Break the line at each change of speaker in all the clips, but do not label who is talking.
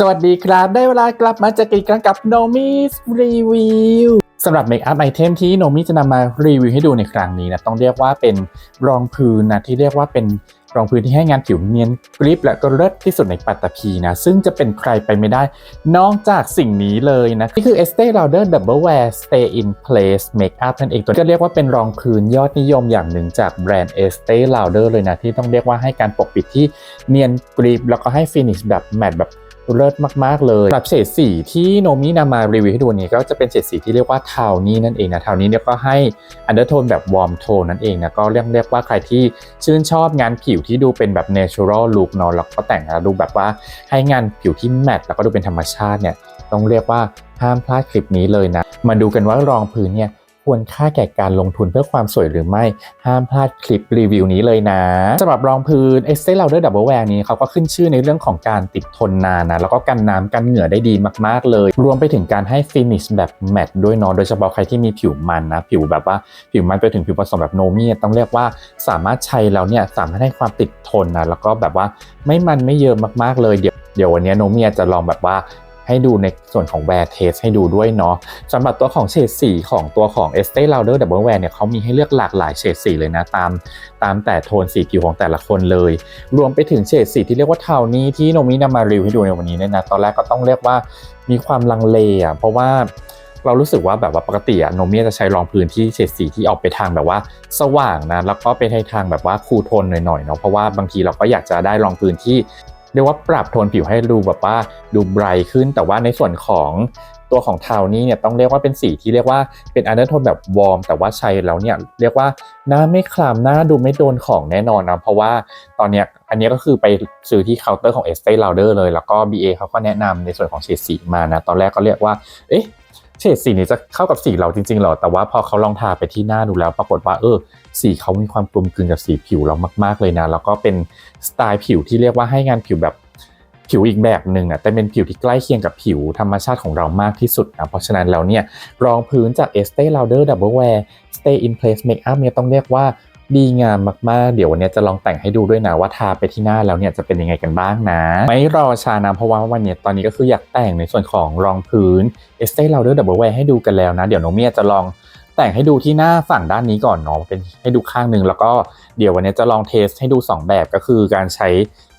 สวัสดีครับ ได้เวลากลับมาเจอกันอีกครั้งกับ Nomis Review สำหรับเมคอัพไอเทมที่โนมิจะนำมารีวิวให้ดูในครั้งนี้นะต้องเรียกว่าเป็นรองพื้นนะที่เรียกว่าเป็นรองพื้นที่ให้งานผิวเนียนกริบและก็เลิศที่สุดในปัตตภีนะ ซึ่งจะเป็นใครไปไม่ได้ นอกจากสิ่งนี้เลยนะ นี่คือ Estee Lauder Double Wear Stay in Place Makeup นั่นเองตัวนี้ก็เรียกว่าเป็นรองพื้นยอดนิยมอย่างหนึ่งจากแบรนด์ Estee Lauder เลยนะ ที่ต้องเรียกว่าให้การปกปิดที่เนียนกริบแล้วก็ให้ฟินิชแบบแมตต์แบบ เลิศมากๆเลยสำหรับเฉดสีที่โนมินำมารีวิวให้ดูนี้ก็จะเป็นเฉดสีที่เรียกว่าทาวนี่นั่นเองนะทาวนี้เนี่ยก็ให้อันเดอร์โทนแบบวอร์มโทนนั่นเองนะก็เรียกเรียกว่าใครที่ชื่นชอบงานผิวที่ดูเป็นแบบเนเชอรัลลุคเนาะแล้วก็แต่งแล้วดูแบบว่าให้งานผิวที่แมตต์แล้วก็ดูเป็นธรรมชาติเนี่ยต้องเรียกว่าห้ามพลาดคลิปนี้เลยนะ มาดูกันว่ารองพื้นเนี่ย ควรค่าแก่การลงทุนเพื่อความสวยหรือไม่ ห้ามพลาดคลิปรีวิวนี้เลยนะสำหรับรองพื้น Estee Lauder Double Wear นี้เขาก็ขึ้นชื่อในเรื่องของการติดทนนานนะ แล้วก็กันน้ำกันเหงื่อได้ดีมาก ๆ เลย รวมไปถึงการให้ฟินิชแบบแมตต์ด้วยเนาะโดยเฉพาะใครที่มีผิวมันนะ ผิวแบบว่าผิวมันไปถึงผิวผสมแบบโนมี่ต้องเรียกว่าสามารถใช้แล้วเนี่ยสามารถให้ความติดทนนะแล้วก็แบบว่าไม่มันไม่เยอะมากๆเลยเดี๋ยวเดี๋ยววันนี้โนมี่จะลองแบบว่า ให้ดูในส่วนของ Wear Test ให้ดูด้วยเนาะสำหรับตัวของเฉดสีของตัวของ Estee Lauder Double Wear เนี่ยเขามีให้เลือกหลากหลายเฉดสีเลยนะตามตามแต่โทนสีผิวของแต่ละคนเลย รวมไปถึงเฉดสีที่เรียกว่าเทานี้ที่โนมินำมารีวิวให้ดูในวันนี้เนี่ยนะตอนแรกก็ต้องเรียกว่ามีความลังเลอะเพราะว่าเรารู้สึกว่าแบบว่าปกติอะโนมิจะใช้รองพื้นที่เฉดสีที่ออกไปทางแบบว่าสว่างนะแล้วก็ไปในทางแบบว่าคูลโทนหน่อยๆเนาะเพราะว่าบางทีเราก็อยากจะได้รองพื้นที่ เรียกว่าปรับโทนผิวให้ดูแบบว่าดูไบรท์ขึ้น แต่ว่าในส่วนของตัวของเทานี้เนี่ยต้องเรียกว่าเป็นสีที่เรียกว่าเป็นอันเดอร์โทนแบบวอร์มแต่ว่าใช้แล้วเนี่ยเรียกว่าหน้าไม่คลามหน้าดูไม่โดนของแน่นอนนะเพราะว่าตอนเนี้ยอันนี้ก็คือไปซื้อที่เคาน์เตอร์ของ Estee Lauder เลย แล้วก็ BA เขาก็แนะนำในส่วนของเฉดสีมานะตอนแรกก็เรียกว่าเอ๊ะ เฉดสีนี้จะเข้ากับสีเราจริงๆหรอ แต่ว่าพอเขาลองทาไปที่หน้าดูแล้ว ปรากฏว่าเออ สีเขามีความกลมกลืนกับสีผิวเรามากๆเลยนะ แล้วก็เป็นสไตล์ผิวที่เรียกว่าให้งานผิวแบบผิวอีกแบบหนึ่งอะแต่เป็นผิวที่ใกล้เคียงกับผิวธรรมชาติของเรามากที่สุดนะเพราะฉะนั้นแล้วเนี่ยรองพื้นจาก Estee Lauder Double Wear Stay in Place Makeup เนี่ยต้องเรียกว่า ดีงามมากๆ เดี๋ยววันนี้จะลองแต่งให้ดูด้วยนะว่าทาไปที่หน้าแล้วเนี่ยจะเป็นยังไงกันบ้างนะ ไม่รอช้านะเพราะว่าวันนี้ตอนนี้ก็คืออยากแต่งในส่วนของรองพื้น Estee Lauder Double Wear ให้ดูกันแล้วนะ เดี๋ยวน้องเมียจะลองแต่งให้ดูที่หน้าฝั่งด้านนี้ก่อนเนาะเป็นให้ดูข้างหนึ่งแล้วก็เดี๋ยววันนี้จะลองเทสให้ดู 2 แบบก็คือการใช้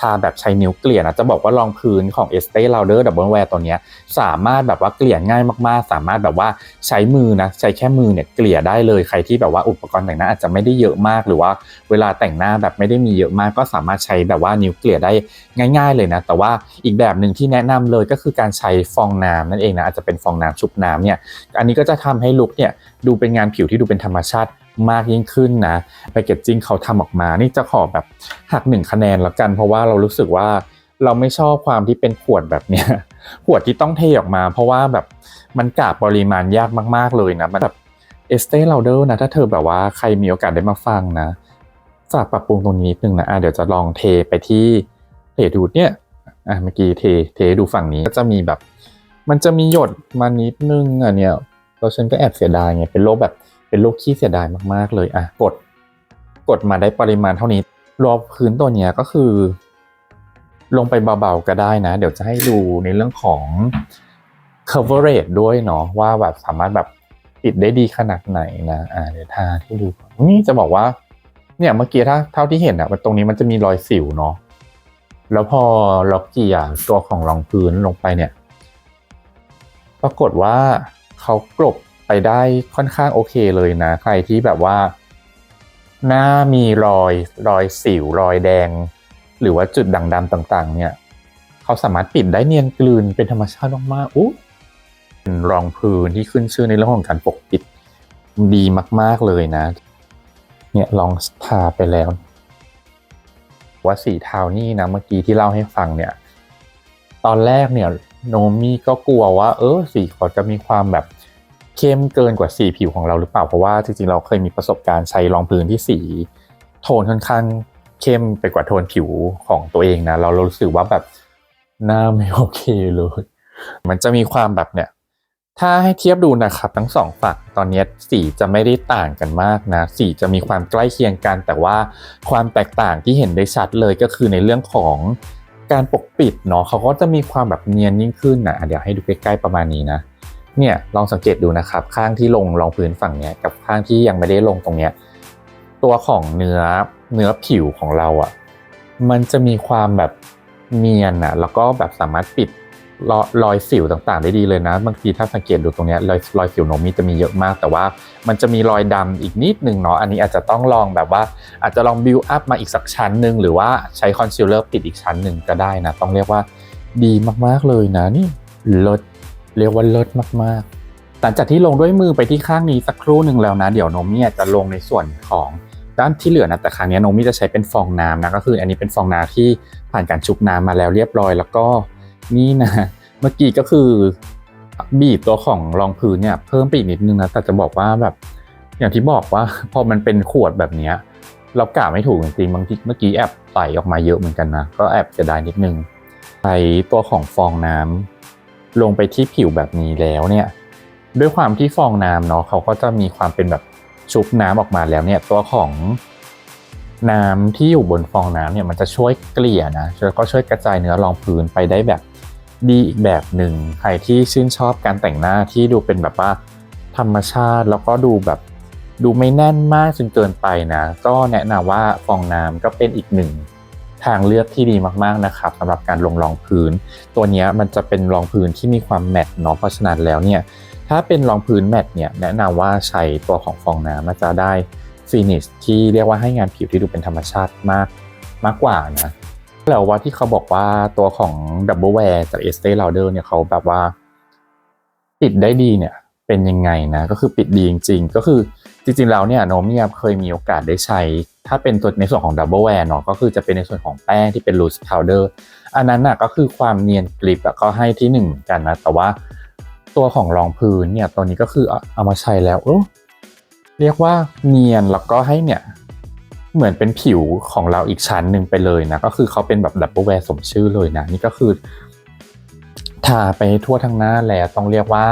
ทาแบบใช้นิ้วเกลี่ยนะจะบอกว่ารองพื้นของ Estee Lauder Double Wear ตัวนี้สามารถแบบว่าเกลี่ยง่ายมากๆ สามารถแบบว่าใช้มือนะใช้แค่มือเนี่ยเกลี่ยได้เลยใครที่แบบว่าอุปกรณ์แต่งหน้าอาจจะไม่ได้เยอะมาก หรือว่าเวลาแต่งหน้าแบบไม่ได้มีเยอะมาก ก็สามารถใช้แบบว่านิ้วเกลี่ยได้ง่าย ๆเลยนะ แต่ว่าอีกแบบหนึ่งที่แนะนำเลยก็คือการใช้ฟองน้ำนั่นเองนะอาจจะเป็นฟองน้ำชุบน้ำเนี่ยอันนี้ก็จะทำให้ลุคเนี่ยดูเป็นงานผิวที่ดูเป็นธรรมชาติ มากยิ่งขึ้นนะแพคเกจจิ้งเขาทำออกมา นี่จะขอแบบหักหนึ่งคะแนนแล้วกัน เพราะว่าเรารู้สึกว่าเราไม่ชอบความที่เป็นขวดแบบเนี้ยขวดที่ต้องเทออกมา เพราะว่าแบบมันกะปริมาณยากมาก ๆเลยนะมันแบบเอสเต้ลาเดอร์นะถ้าเธอแบบว่าใครมีโอกาสได้มาฟังนะฝากปรับปรุงตรงนี้นิดนึงนะอะเดี๋ยวจะลองเทไปที่เทดูดเนี่ยอะเมื่อกี้เทเทดูฝั่งนี้ก็จะมีแบบ มันจะมีหยดมานิดนึงอะเนี่ยเราฉันก็แอบเสียดายไงเป็นโรคแบบ เป็นโรคขี้เสียดายมากๆเลยอะกดกดมาได้ปริมาณเท่านี้ รอบพื้นตัวเนี้ยก็คือ ลงไปเบาๆก็ได้นะ เดี๋ยวจะให้ดูในเรื่องของ coverage ด้วยเนาะว่าแบบสามารถแบบปิดได้ดีขนาดไหนนะอ่าเดี๋ยวทาที่ดูนี่จะบอกว่า เนี่ยเมื่อกี้ถ้าเท่าที่เห็นอะตรงนี้มันจะมีรอยสิวเนาะแล้วพอล็อกเกียร์ตัวของรองพื้นลงไปเนี่ย ปรากฏว่าเขากลบ ไปได้ค่อนข้างโอเคเลยนะ ใครที่แบบว่า หน้ามีรอยรอยสิวรอยแดง หรือว่าจุดด่างดำต่างๆ เนี่ย เขาสามารถปิดได้เนียนกลืนเป็นธรรมชาติมากๆอู้เป็นรองพื้นที่ขึ้นชื่อในเรื่องของการปกปิดดีมาก ๆเลยนะ เนี่ยลองทาไปแล้ว ว่าสีเทานี่นะเมื่อกี้ที่เล่าให้ฟังเนี่ย ตอนแรกเนี่ยโนมี่ก็กลัวว่า เออสีเขาจะมีความแบบ เข้มเกินกว่าสีผิวของเราหรือเปล่าเพราะว่าจริงๆเราเคยมีประสบการณ์ใช้รองพื้นที่สี โทนค่อนข้างเข้มไปกว่าโทนผิวของตัวเองนะเราเรารู้สึกว่าแบบหน้าไม่โอเคเลย มันจะมีความแบบเนี่ย ถ้าให้เทียบดูนะครับ ทั้งสองฝั่งตอนนี้สีจะไม่ได้ต่างกันมากนะ สีจะมีความใกล้เคียงกัน แต่ว่าความแตกต่างที่เห็นได้ชัดเลยก็คือในเรื่องของการปกปิดเนาะเขาก็จะมีความแบบเนียนยิ่งขึ้นนะอะเดี๋ยวให้ดูใกล้ๆประมาณนี้นะ เนี่ยลองสังเกตดูนะครับ ข้างที่ลงรองพื้นฝั่งเนี้ยกับข้างที่ยังไม่ได้ลงตรงเนี้ยตัวของเนื้อเนื้อผิวของเราอะ่ะมันจะมีความแบบเนียนอะ่ะแล้วก็แบบสามารถปิดรอยรอยสิวต่างๆ ได้ดีเลยนะ บางทีถ้าสังเกตดูตรงเนี้ยรอยรอยสิวโนมีจะมีเยอะมาก แต่ว่ามันจะมีรอยดำอีกนิดนึงเนาะอันนี้อาจจะต้องลองแบบว่า อาจจะลองบิวอัพมาอีกสักชั้นหนึ่งหรือว่าใช้คอนซีลเลอร์ปิดอีกชั้นหนึ่งก็ได้นะ ต้องเรียกว่าดีมากๆเลยนะนี่ลิศ เรียกว่าเลิศมากๆ หลังจากที่ลงด้วยมือไปที่ข้างนี้สักครู่หนึ่งแล้วนะ เดี๋ยวโนมี่จะลงในส่วนของด้านที่เหลือนะแต่ครั้งนี้โนมี่จะใช้เป็นฟองน้ำนะก็คือ อันนี้เป็นฟองน้ำที่ผ่านการชุบน้ำมาแล้วเรียบร้อย แล้วก็นี่นะเมื่อกี้ก็คือบีบตัวของรองพื้นเนี่ยเพิ่มไปอีกนิดนึงนะแต่จะบอกว่าแบบอย่างที่บอกว่าพอมันเป็นขวดแบบนี้เรากะไม่ถูกจริงบางทีเมื่อกี้แอบไหลออกมาเยอะเหมือนกันนะก็แอบเสียดายนิดนึงใช้ตัวของฟองน้ำ ลงไปที่ผิวแบบนี้แล้วเนี่ยด้วยความที่ฟองน้ำเนาะเขาก็จะมีความเป็นแบบชุบน้ำออกมาแล้วเนี่ยตัวของน้ำที่อยู่บนฟองน้ำเนี่ยมันจะช่วยเกลี่ยนะแล้วก็ช่วยกระจายเนื้อรองพื้นไปได้แบบดีอีกแบบหนึ่งใครที่ชื่นชอบการแต่งหน้าที่ดูเป็นแบบว่าธรรมชาติแล้วก็ดูแบบดูไม่แน่นมากจนเกินไปนะ ก็แนะนำว่าฟองน้ำก็เป็นอีกหนึ่ง ทางเลือกที่ดีมากๆนะครับสำหรับการลงรองพื้น ตัวนี้มันจะเป็นรองพื้นที่มีความแมตต์เนาะเพราะฉะนั้นแล้วเนี่ยถ้าเป็นรองพื้นแมตต์เนี่ยแนะนำว่าใช้ตัวของฟองน้ำมันจะได้ฟินิชที่เรียกว่าให้งานผิวที่ดูเป็นธรรมชาติมากมากกว่านะแล้วว่าที่เขาบอกว่าตัวของ Double Wear จาก Estee Lauder เนี่ยเขาแบบว่า ปิดได้ดีเนี่ยเป็นยังไงนะ ก็คือปิดดีจริง ๆ ก็คือจริงๆแล้วเนี่ยโนมเนี่ยเคยมีโอกาสได้ใช้ ถ้าเป็นตัวในส่วนของ Double Wear เนาะก็คือจะเป็นในส่วนของแป้งที่เป็น loose powder อันนั้นน่ะก็คือความเนียนกริบอะก็ให้ที่หนึ่งเหมือนกันนะแต่ว่าตัวของรองพื้นเนี่ยตัวนี้ก็คือเอาเอามาใช้แล้วเออเรียกว่าเนียนแล้วก็ให้เนี่ยเหมือนเป็นผิวของเราอีกชั้นหนึ่งไปเลยนะก็คือเขาเป็นแบบดับเบิลแวร์สมชื่อเลยนะนี่ก็คือทาไปทั่วทั้งหน้าแล้วต้องเรียกว่า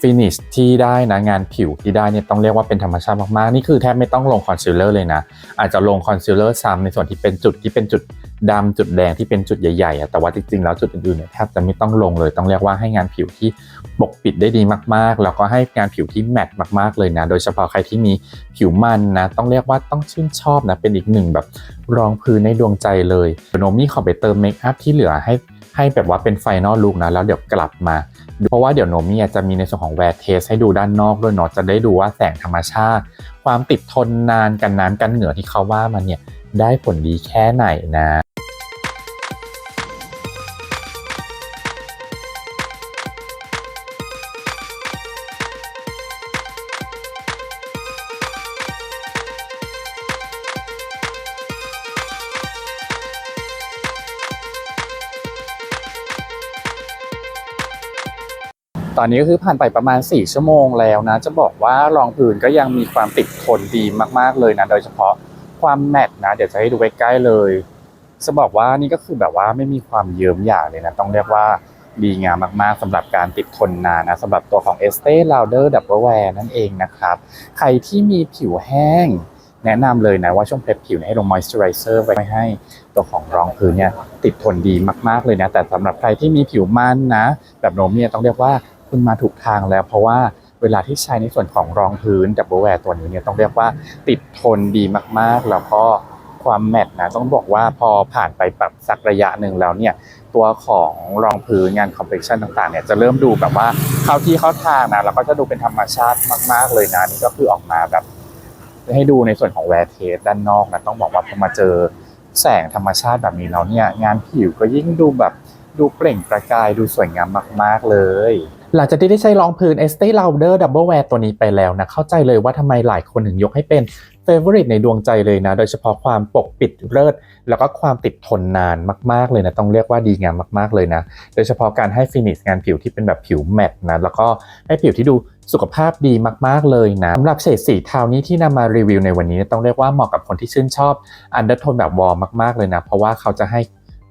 ฟินิชที่ได้นะงานผิวที่ได้เนี่ยต้องเรียกว่าเป็นธรรมชาติมากๆ นี่คือแทบไม่ต้องลงคอนซีลเลอร์เลยนะ อาจจะลงคอนซีลเลอร์ซ้ำในส่วนที่เป็นจุดที่เป็นจุดดำจุดแดงที่เป็นจุดใหญ่ๆอะแต่ว่าจริงๆแล้วจุดอื่นๆเนี่ยแทบจะไม่ต้องลงเลย ต้องเรียกว่าให้งานผิวที่ปกปิดได้ดีมากๆ แล้วก็ให้งานผิวที่แมตต์มากๆเลยนะ โดยเฉพาะใครที่มีผิวมันนะ ต้องเรียกว่าต้องชื่นชอบนะ เป็นอีกหนึ่งแบบรองพื้นในดวงใจเลยโนมี่ขอไปเติมเมคอัพที่เหลือให้ให้แบบว่าเป็นไฟนอลลุคนะ แล้วเดี๋ยวกลับมา เพราะว่าเดี๋ยวโนมี่จะมีในส่วนของแวร์เทสให้ดูด้านนอกด้วยเนาะจะได้ดูว่าแสงธรรมชาติ ความติดทนนานกันน้ำกันเหงื่อที่เขาว่ามันเนี่ยได้ผลดีแค่ไหนนะ ตอนนี้ก็คือผ่านไปประมาณ 4 ชั่วโมงแล้วนะ จะบอกว่ารองพื้นก็ยังมีความติดทนดีมากๆเลยนะ โดยเฉพาะความแมตต์นะ เดี๋ยวจะให้ดูใกล้ๆเลย จะบอกว่านี่ก็คือแบบว่าไม่มีความเยิ้มหยาเลยนะ ต้องเรียกว่าดีงามมากๆสำหรับการติดทนนานนะสำหรับตัวของ Estee Lauder Double Wear นั่นเองนะครับ ใครที่มีผิวแห้ง แนะนำเลยนะว่าช่วงเพลผิวให้ลงมอยส์เจอไรเซอร์ไว้ให้ตัวของรองพื้นเนี่ยติดทนดีมากๆเลยนะ แต่สำหรับใครที่มีผิวมันนะ แบบโนมเนี่ยต้องเรียกว่า คุณมาถูกทางแล้ว เพราะว่าเวลาที่ใช้ในส่วนของรองพื้นดับเบิลแวร์ตัวนี้เนี่ยต้องเรียกว่าติดทนดีมากๆ แล้วก็ความแมตต์นะต้องบอกว่าพอผ่านไปแบบสักระยะหนึ่งแล้วเนี่ยตัวของรองพื้นงานคอมเพล็กชันต่างๆเนี่ยจะเริ่มดูแบบว่าเข้าที่เข้าทางนะแล้วก็จะดูเป็นธรรมชาติมาก ๆ เลยนะนี่ก็คือออกมาแบบให้ดูในส่วนของแวร์เทสด้านนอกนะต้องบอกว่าพอมาเจอแสงธรรมชาติแบบนี้แล้วเนี่ยงานผิวก็ยิ่งดูแบบดูเปล่งประกายดูสวยงามมาก ๆ เลย หลังจากที่ได้ใช้รองพื้น Estee Lauder Double Wear ตัวนี้ไปแล้วนะ เข้าใจเลยว่าทำไมหลายคนถึงยกให้เป็น Favorite ในดวงใจเลยนะ โดยเฉพาะความปกปิดเลิศแล้วก็ความติดทนนานมาก ๆ เลยนะ ต้องเรียกว่าดีงามมาก ๆ เลยนะ โดยเฉพาะการให้ฟินิชงานผิวที่เป็นแบบผิวแมตต์นะ แล้วก็ให้ผิวที่ดูสุขภาพดีมากๆเลยนะสำหรับเฉดสีเทานี้ที่นำมารีวิวในวันนี้ต้องเรียกว่าเหมาะกับคนที่ชื่นชอบอันเดอร์โทนแบบวอร์มมากๆเลยนะ เพราะว่าเขาจะให้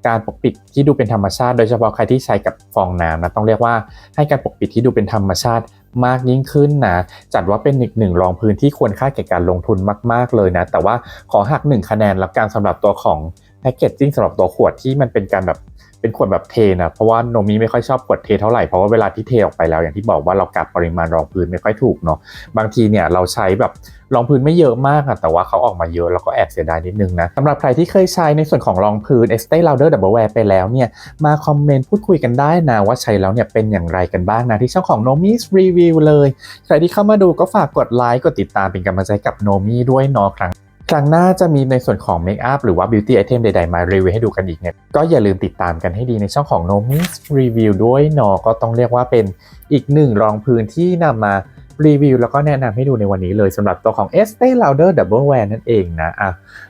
การปกปิดที่ดูเป็นธรรมชาติ โดยเฉพาะใครที่ใช้กับฟองน้ำนะต้องเรียกว่าให้การปกปิดที่ดูเป็นธรรมชาติมากยิ่งขึ้นนะจัดว่าเป็นอีกหนึ่งรองพื้นที่ควรค่าแก่การลงทุนมาก ๆ เลยนะ แต่ว่าขอหักหนึ่งคะแนนละกันสำหรับตัวของแพคเกจจิ้งสำหรับตัวขวดที่มันเป็นการแบบเป็นขวดแบบเทนะเพราะว่าโนมิไม่ค่อยชอบขวดเทเท่าไหร่เพราะว่าเวลาที่เทออกไปแล้วอย่างที่บอกว่าเรากะปริมาณรองพื้นไม่ค่อยถูกเนาะบางทีเนี่ยเราใช้แบบรองพื้นไม่เยอะมากอะแต่ว่าเขาออกมาเยอะแล้วก็แอบเสียดายนิดนึงนะสำหรับใครที่เคยใช้ในส่วนของรองพื้น Estee Lauder Double Wear ไปแล้วเนี่ยมาคอมเมนต์พูดคุยกันได้นะว่าใช้แล้วเนี่ยเป็นอย่างไรกันบ้างนะที่ช่องของ Nomis Review เลย ใครที่เข้ามาดูก็ฝากกดไลค์กดติดตามเป็นกำลังใจกับ Nomi ด้วยเนาะครั้ง ครั้งหน้าจะมีในส่วนของเมคอัพหรือว่า Beauty Item ใดๆ มารีวิวให้ดูกันอีกเนี่ย ก็อย่าลืมติดตามกันให้ดีในช่องของ Nomis Review ด้วยเนาะก็ต้องเรียกว่าเป็นอีกหนึ่งรองพื้นที่นำมารีวิวแล้วก็แนะนำให้ดูในวันนี้เลยสำหรับตัวของ Estee Lauder Double Wear นั่นเองนะอะ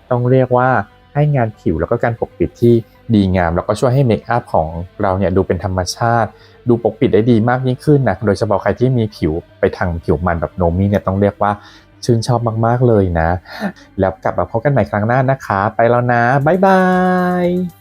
ต้องเรียกว่าให้งานผิวแล้วก็การปกปิดที่ดีงาม แล้วก็ช่วยให้เมคอัพของเราเนี่ยดูเป็นธรรมชาติ ดูปกปิดได้ดีมากยิ่งขึ้นนะโดยเฉพาะใครที่มีผิวไปทางผิวมันแบบโนมีเนี่ยต้องเรียกว่า ชื่นชอบมาก ๆ เลยนะ แล้วกลับมาพบกันใหม่ครั้งหน้านะคะ ไปแล้วนะ บ๊ายบาย